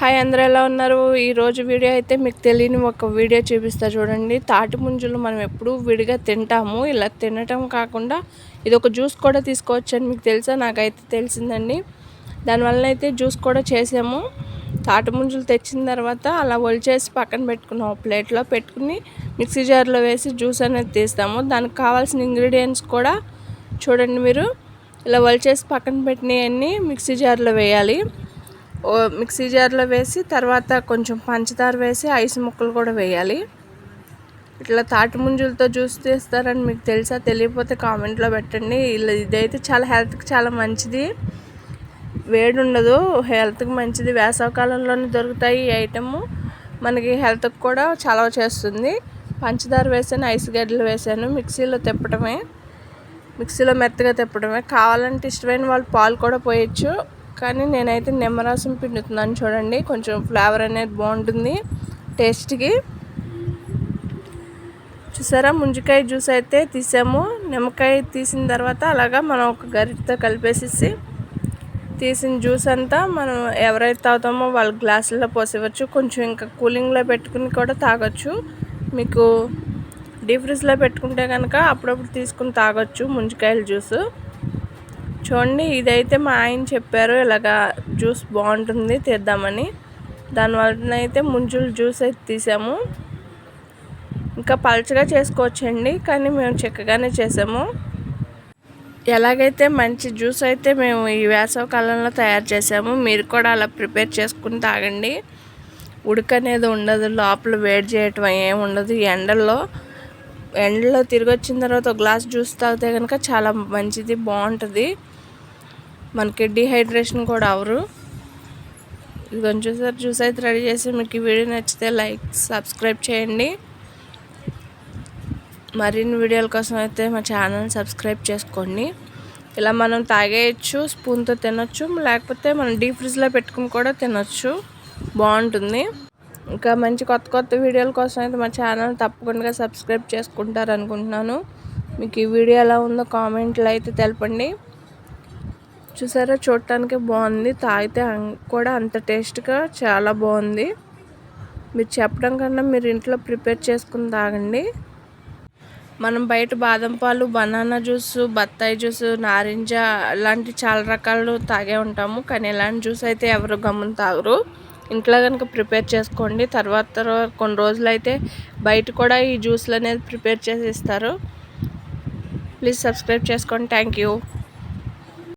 Hi అందరూ ఎలా ఉన్నారు? ఈరోజు వీడియో అయితే మీకు తెలియని ఒక వీడియో చూపిస్తా చూడండి. తాటి ముంజులు మనం ఎప్పుడూ విడిగా తింటాము. ఇలా తినటం కాకుండా ఇది ఒక జ్యూస్ కూడా తీసుకోవచ్చు అని మీకు తెలుసా? నాకైతే తెలిసిందండి. దానివల్ల అయితే జ్యూస్ కూడా చేసాము. తాటి ముంజులు తెచ్చిన తర్వాత అలా ఒలిచేసి పక్కన పెట్టుకున్నాం. ప్లేట్లో పెట్టుకుని మిక్సీ జార్లో వేసి జ్యూస్ అనేది తీస్తాము. దానికి కావాల్సిన ఇంగ్రీడియంట్స్ కూడా చూడండి మీరు. ఇలా ఒలిచేసి పక్కన పెట్టినవన్నీ మిక్సీ జార్లో వేయాలి. మిక్సీ జార్లో వేసి తర్వాత కొంచెం పంచదార వేసి ఐస్ ముక్కలు కూడా వేయాలి. ఇట్లా తాటి ముంజులతో జ్యూస్ తీస్తారని మీకు తెలుసా? తెలియకపోతే కామెంట్లో పెట్టండి. ఇలా ఇదైతే చాలా హెల్త్కి చాలా మంచిది. వేడి ఉండదు హెల్త్కి మంచిది. వేసవకాలంలోనే దొరుకుతాయి ఈ ఐటమ్. మనకి హెల్త్కి కూడా చాలా చేస్తుంది. పంచదార వేసాను ఐస్ గడ్డలు వేసాను. మిక్సీలో తిప్పడమే మిక్సీలో మెత్తగా తిప్పడమే కావాలంటే ఇష్టమైన వాళ్ళు పాలు కూడా పోయచ్చు. కానీ నేనైతే నిమ్మరసం పిండుతున్నాను చూడండి. కొంచెం ఫ్లేవర్ అనేది బాగుంటుంది టేస్ట్కి. చూసారా? ముంజికాయ జ్యూస్ అయితే తీసాము. నిమ్మకాయ తీసిన తర్వాత అలాగా మనం ఒక గరిటతో కలిపేసేసి తీసిన జ్యూస్ అంతా మనం ఎవరైతే తాగుతామో వాళ్ళ గ్లాసుల్లో పోసేవచ్చు. కొంచెం ఇంకా కూలింగ్లో పెట్టుకుని కూడా తాగొచ్చు. మీకు డీప్ ఫ్రిడ్జ్లో పెట్టుకుంటే కనుక అప్పుడప్పుడు తీసుకుని తాగొచ్చు ముంజికాయల జ్యూసు. చూడండి ఇదైతే మా ఆయన చెప్పారు ఇలాగా జ్యూస్ బాగుంటుంది తీద్దామని. దానివల్ల అయితే ముంజులు జ్యూస్ అయితే తీసాము. ఇంకా పలచగా చేసుకోవచ్చండి కానీ మేము చక్కగానే చేసాము. ఎలాగైతే మంచి జ్యూస్ అయితే మేము ఈ వేసవ కాలంలో తయారు చేసాము మీరు కూడా అలా ప్రిపేర్ చేసుకుని తాగండి. ఉడక అనేది ఉండదు లోపల వేడి చేయటం ఏమి ఉండదు. ఎండల్లో ఎండలో తిరిగి వచ్చిన తర్వాత ఒక గ్లాస్ జ్యూస్ తాగితే కనుక చాలా మంచిది బాగుంటుంది. మనకి డిహైడ్రేషన్ కూడా అవరు. ఇదిగోని చూసారు జ్యూస్ అయితే రెడీ చేసి మీకు ఈ వీడియో నచ్చితే లైక్ సబ్స్క్రైబ్ చేయండి. మరిన్ని వీడియోల కోసం అయితే మా ఛానల్ సబ్స్క్రైబ్ చేసుకోండి. ఇలా మనం తాగేయచ్చు స్పూన్తో తినొచ్చు లేకపోతే మనం డీప్ ఫ్రిడ్జ్లో పెట్టుకుని కూడా తినొచ్చు. బాగుంటుంది. ఇంకా మంచి కొత్త కొత్త వీడియోల కోసం అయితే మా ఛానల్ తప్పకుండా సబ్స్క్రైబ్ చేసుకుంటారు అనుకుంటున్నాను మీకు ఈ వీడియో ఎలా ఉందో కామెంట్లో అయితే తెలపండి. చూసారా? చూడటానికి బాగుంది. తాగితే కూడా అంత టేస్ట్గా చాలా బాగుంది. మీరు చెప్పడం కన్నా మీరు ఇంట్లో ప్రిపేర్ చేసుకుని తాగండి. మనం బయట బాదం పాలు బనానా జ్యూస్ బత్తాయి జ్యూస్ నారింజ అలాంటి చాలా రకాలు తాగే ఉంటాము. కానీ ఇలాంటి జ్యూస్ అయితే ఎవరు గమ్మున తాగరు. ఇంట్లో కనుక ప్రిపేర్ చేసుకోండి. తర్వాత కొన్ని రోజులు అయితే బయట కూడా ఈ జ్యూస్లు అనేది ప్రిపేర్ చేసి ఇస్తారు. ప్లీజ్ సబ్స్క్రైబ్ చేసుకోండి. Thank you.